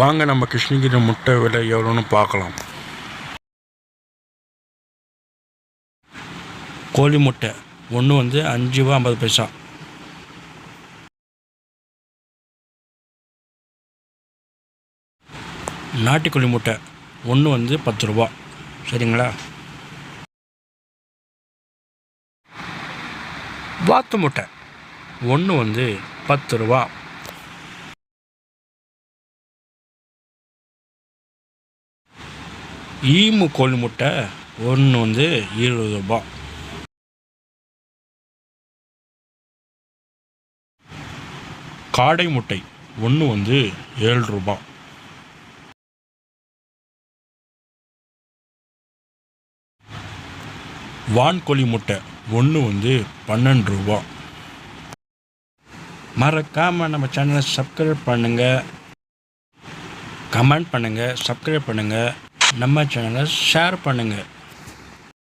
வாங்க நம்ம கிருஷ்ணகிரி முட்டை விலை எவ்வளோன்னு பார்க்கலாம். கோழி முட்டை ஒன்று வந்து அஞ்சு ரூபா ஐம்பது பைசா. நாட்டுக்கோழி முட்டை ஒன்று வந்து பத்து ரூபா. சரிங்களா? வாத்து முட்டை ஒன்று வந்து பத்து ரூபா. ஈமு கோழி முட்டை ஒன்று வந்து இருபது ரூபா. காடை முட்டை ஒன்று வந்து ஏழு ரூபா. வான்கோழி முட்டை ஒன்று வந்து பன்னெண்டு ரூபா. மறக்காமல் நம்ம சேனலை சப்ஸ்கிரைப் பண்ணுங்கள் கமெண்ட் பண்ணுங்கள் சப்ஸ்கிரைப் பண்ணுங்கள் நம்ம சேனலை ஷேர் பண்ணுங்கள்